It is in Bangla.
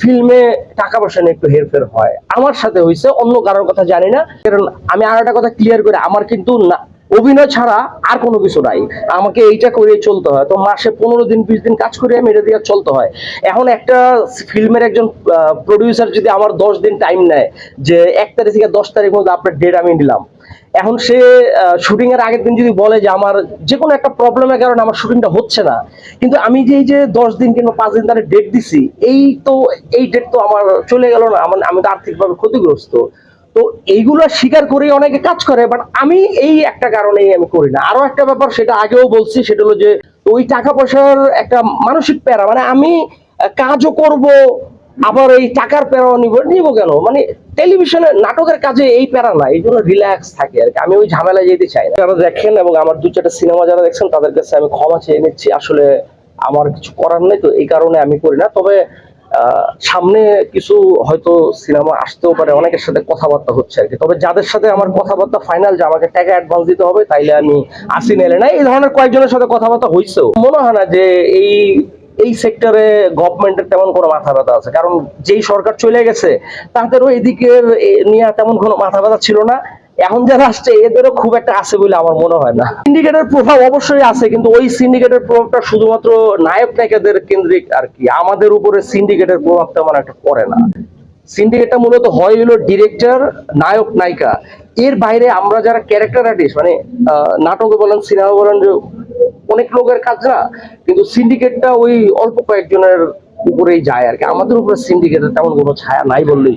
ফিল্মে টাকা পয়সা নিয়ে একটু হেরফের হয়। আমার সাথে হয়েছে অন্য কারোর কথা জানি না। কারণ আমি আর একটা কথা ক্লিয়ার করে, আমার কিন্তু না অভিনয় ছাড়া আর কোনো কিছু নাই। আমাকে এইটা করে চলতে হয়। তো মাসে পনেরো দিন, বিশ দিন কাজ করে আমি এটা দিয়ে চলতে হয়। এখন একটা ফিল্মের একজন প্রডিউসার যদি আমার দশ দিন টাইম নেয়, যে এক তারিখ থেকে দশ তারিখ মধ্যে আপনার ডেট আমি নিলাম। এখন সে শুটিং এর আগের দিন যদি বলে যে আমার যে কোনো একটা প্রবলেমের কারণে আমার শুটিংটা হচ্ছে না, কিন্তু আমি যে যে দশ দিন কিংবা পাঁচ দিন তার ডেট দিছি, এই তো, এই ডেট তো আমার চলে গেল না, আমার, আমি তো আর্থিকভাবে ক্ষতিগ্রস্ত। তো এইগুলো স্বীকার করে অনেকে কাজ করে বাট আমি এই একটা কারণেই আমি করি না। আরও একটা ব্যাপার, সেটা আগেও বলছি, সেটা হলো যে ওই টাকা পয়সার একটা মানসিক প্যারা মানে আমি কাজও করব আবার এই টাকার প্যারাও নিব নিব কেন? মানে টেলিভিশনে নাটকের কাজে এই প্যারা না, এই জন্য রিল্যাক্স থাকে আর কি। আমি ওই ঝামেলা যেতে চাই না। যারা দেখেন এবং আমার দু চারটা সিনেমা যারা দেখছেন, তাদের কাছে আমি ক্ষমা চেয়ে নিচ্ছি। আসলে আমার কিছু করার নেই, তো এই কারণে আমি করি না। তবে সামনে কিছু হয়তো সিনেমা আসতেও পারে, অনেকের সাথে কথাবার্তা হচ্ছে আর কি। তবে যাদের সাথে আমার কথাবার্তা ফাইনাল যে আমাকে টাকা অ্যাডভান্স দিতে হবে, তাইলে আমি আসি নেলে না, এই ধরনের কয়েকজনের সাথে কথাবার্তা হয়েছেও মনে হয় না যে এই এই সেক্টরে গভর্নমেন্টের তেমন কোনো মাথা ব্যথা আছে। কারণ যেই সরকার চলে গেছে তাদেরও এদিকের এ, নিয়ে তেমন কোনো মাথা ব্যথা ছিল না। এখন যারা আসছে এদেরও খুব একটা আছে বলে আমার মনে হয় না। সিন্ডিকেটের প্রভাব অবশ্যই আছে কিন্তু ওই সিন্ডিকেটের প্রভাবটা শুধুমাত্র নায়ক নায়িকাদের কেন্দ্রিক আর কি। আমাদের উপরে সিন্ডিকেটের প্রভাব তেমন একটা পড়ে না। সিন্ডিকেটটা মূলত হয় হলো ডিরেক্টর নায়ক নায়িকা। এর বাইরে আমরা যারা ক্যারেক্টার আর্টিস্ট মানে নাটকে বলেন সিনেমা বলেন যে অনেক লোকের কাজ না, কিন্তু সিন্ডিকেটটা ওই অল্প কয়েকজনের উপরেই যায় আর কি। আমাদের উপরে সিন্ডিকেটের তেমন কোনো ছায়া নাই বললেই